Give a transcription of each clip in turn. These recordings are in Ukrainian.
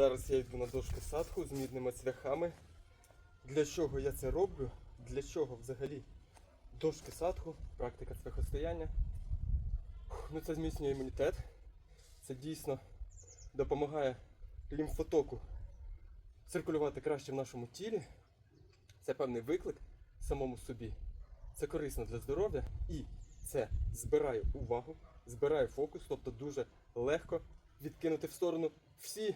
Зараз я йду на дошку садху з мідними цвяхами. Для чого я це роблю? Для чого взагалі дошки садху, практика цвяхостояння? Ну, це зміцнює імунітет. Це дійсно допомагає лімфотоку циркулювати краще в нашому тілі. Це певний виклик самому собі. Це корисно для здоров'я і це збирає увагу, збирає фокус, тобто дуже легко відкинути в сторону всі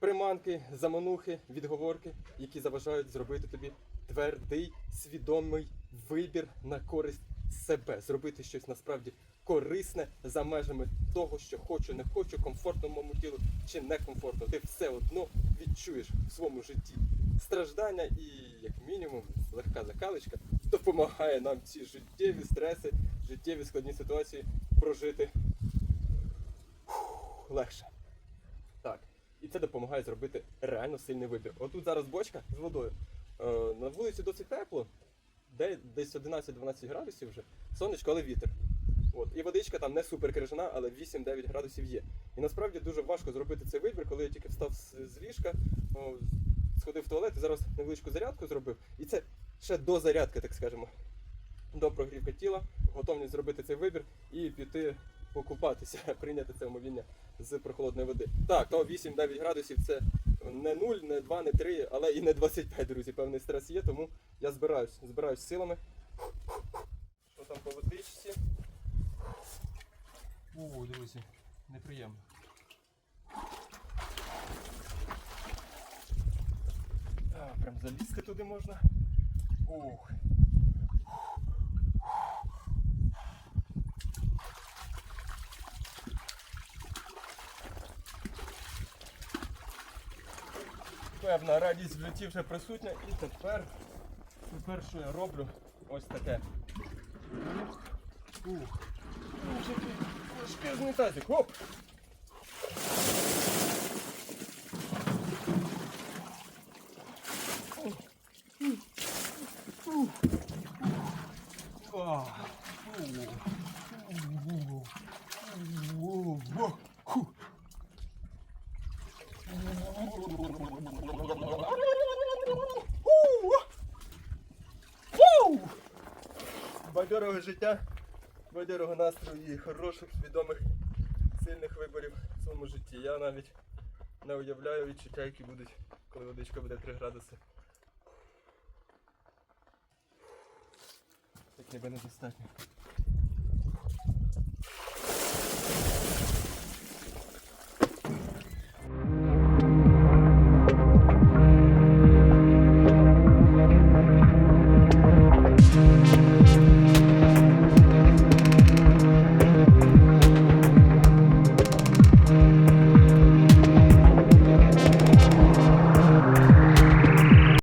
приманки, заманухи, відговорки, які заважають зробити тобі твердий, свідомий вибір на користь себе, зробити щось насправді корисне за межами того, що хочу, не хочу, комфортно моєму тілу чи некомфортно. Ти все одно відчуєш в своєму житті страждання і, як мінімум, легка закаличка допомагає нам ці життєві стреси, життєві складні ситуації прожити легше. Це допомагає зробити реально сильний вибір. Отут зараз бочка з водою. Е, на вулиці досить тепло, десь 11-12 градусів вже. Сонечко, але вітер. От. І водичка там не супер крижана, але 8-9 градусів є. І насправді дуже важко зробити цей вибір, коли я тільки встав з, ліжка, сходив в туалет і зараз невеличку зарядку зробив. І це ще до зарядки, так скажемо. До прогрівки тіла, готовність зробити цей вибір і піти покупатися, прийняти це омовіння з прохолодної води. Так, то 8-9 градусів це не 0, не 2, не 3, але і не 25, друзі. Певний стрес є, тому я збираюсь, збираюсь силами. Що там по водичці? О, друзі, неприємно. А, прям залізти туди можна. Ух. Певна радість в житті вже присутня і тепер, тепер що я роблю? Ось таке. Ух. Ух, який важкезний Бадьорого життя, бадьорого настрою і хороших, свідомих, сильних виборів в своєму житті. Я навіть не уявляю відчуття, які будуть, коли водичка буде 3 градуси. Так ніби недостатньо.